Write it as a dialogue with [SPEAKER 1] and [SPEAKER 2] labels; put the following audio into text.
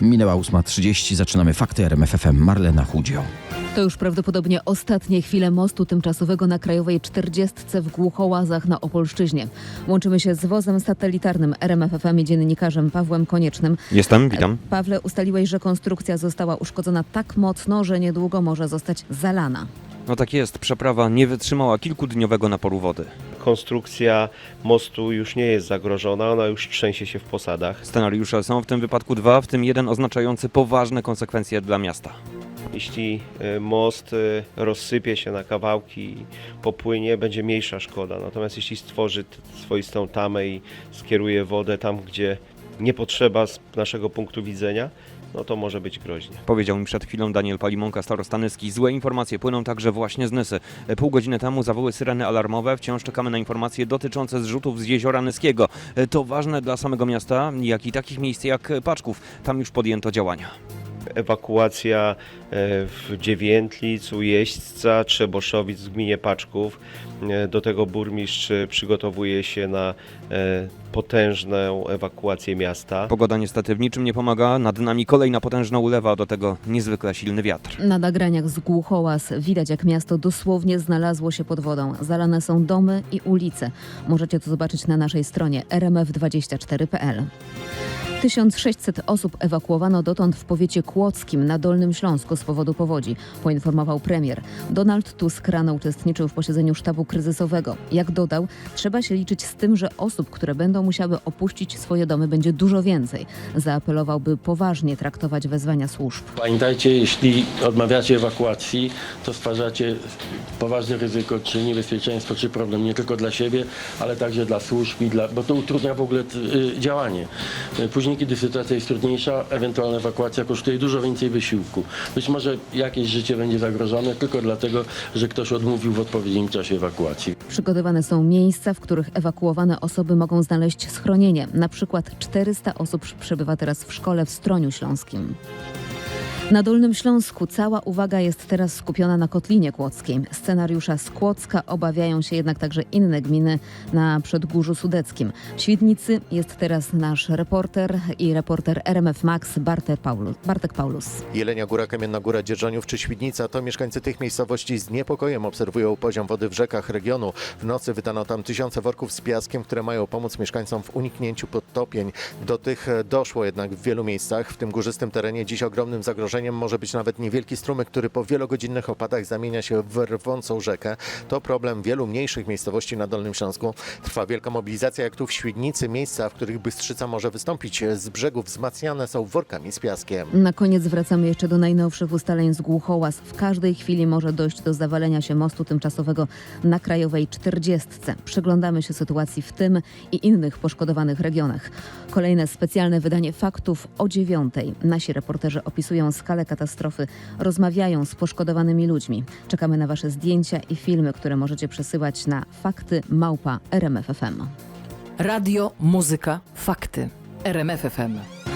[SPEAKER 1] Minęła 8.30, zaczynamy fakty RMF FM. Marlena Chudzio.
[SPEAKER 2] To już prawdopodobnie ostatnie chwile mostu tymczasowego na Krajowej 40 w Głuchołazach na Opolszczyźnie. Łączymy się z wozem satelitarnym RMFFM i dziennikarzem Pawłem Koniecznym.
[SPEAKER 3] Jestem, witam.
[SPEAKER 2] Pawle, ustaliłeś, że konstrukcja została uszkodzona tak mocno, że niedługo może zostać zalana.
[SPEAKER 3] No tak jest, przeprawa nie wytrzymała kilkudniowego naporu wody.
[SPEAKER 4] konstrukcja mostu już nie jest zagrożona, ona już trzęsie się w posadach.
[SPEAKER 3] Scenariusze są w tym wypadku dwa, w tym jeden oznaczający poważne konsekwencje dla miasta.
[SPEAKER 4] Jeśli e, most e, rozsypie się na kawałki i popłynie, będzie mniejsza szkoda. Natomiast jeśli stworzy swoistą tamę i skieruje wodę tam, gdzie nie potrzeba z naszego punktu widzenia, no to może być groźnie.
[SPEAKER 3] Powiedział mi przed chwilą Daniel Palimonka, starosta Nyski. Złe informacje płyną także właśnie z Nysy. Pół godziny temu zawoły syreny alarmowe. Wciąż czekamy na informacje dotyczące zrzutów z jeziora Nyskiego. To ważne dla samego miasta, jak i takich miejsc jak Paczków. Tam już podjęto działania.
[SPEAKER 4] Ewakuacja e, w Dziewiętlic, u Jeźdźca, Trzeboszowic w gminie Paczków. E, Do tego burmistrz przygotowuje się na e, potężną ewakuację miasta.
[SPEAKER 3] Pogoda niestety w niczym nie pomaga. Nad nami kolejna potężna ulewa, do tego niezwykle silny wiatr.
[SPEAKER 2] Na nagraniach z Głuchołaz widać, jak miasto dosłownie znalazło się pod wodą. Zalane są domy i ulice. Możecie to zobaczyć na naszej stronie rmf24.pl. 1600 osób ewakuowano dotąd w powiecie kłodzkim na Dolnym Śląsku z powodu powodzi, poinformował premier. Donald Tusk rano uczestniczył w posiedzeniu sztabu kryzysowego. Jak dodał, trzeba się liczyć z tym, że osób, które będą musiały opuścić swoje domy będzie dużo więcej. Zaapelował, by poważnie traktować wezwania służb.
[SPEAKER 5] Pamiętajcie, jeśli odmawiacie ewakuacji, to stwarzacie poważne ryzyko, czy niebezpieczeństwo, czy problem nie tylko dla siebie, ale także dla służb, i dla, bo to utrudnia w ogóle y, działanie. Y, Później, kiedy sytuacja jest trudniejsza, ewentualna ewakuacja kosztuje dużo więcej wysiłku. Być może jakieś życie będzie zagrożone tylko dlatego, że ktoś odmówił w odpowiednim czasie ewakuacji.
[SPEAKER 2] Przygotowane są miejsca, w których ewakuowane osoby mogą znaleźć schronienie. Na przykład 400 osób przebywa teraz w szkole w Stroniu Śląskim. Na Dolnym Śląsku cała uwaga jest teraz skupiona na Kotlinie Kłodzkiej. Scenariusza z Kłodzka obawiają się jednak także inne gminy na Przedgórzu Sudeckim. W Świdnicy jest teraz nasz reporter i reporter RMF Max Bartek Paulus. Bartek Paulus.
[SPEAKER 6] Jelenia Góra, Kamienna Góra, Dzierżoniów czy Świdnica to mieszkańcy tych miejscowości z niepokojem obserwują poziom wody w rzekach regionu. W nocy wydano tam tysiące worków z piaskiem, które mają pomóc mieszkańcom w uniknięciu podtopień. Do tych doszło jednak w wielu miejscach. W tym górzystym terenie dziś ogromnym zagrożeniem może być nawet niewielki strumyk, który po wielogodzinnych opadach zamienia się w rwącą rzekę. To problem wielu mniejszych miejscowości na Dolnym Śląsku. Trwa wielka mobilizacja, jak tu w Świdnicy. Miejsca, w których Bystrzyca może wystąpić z brzegów wzmacniane są workami z piaskiem.
[SPEAKER 2] Na koniec wracamy jeszcze do najnowszych ustaleń z Głuchołaz. W każdej chwili może dojść do zawalenia się mostu tymczasowego na Krajowej 40. Przyglądamy się sytuacji w tym i innych poszkodowanych regionach. Kolejne specjalne wydanie faktów o dziewiątej. Nasi reporterzy opisują skalę katastrofy, rozmawiają z poszkodowanymi ludźmi. Czekamy na Wasze zdjęcia i filmy, które możecie przesyłać na fakty małpa RMFFM.
[SPEAKER 7] Radio, muzyka, fakty. RMFFM.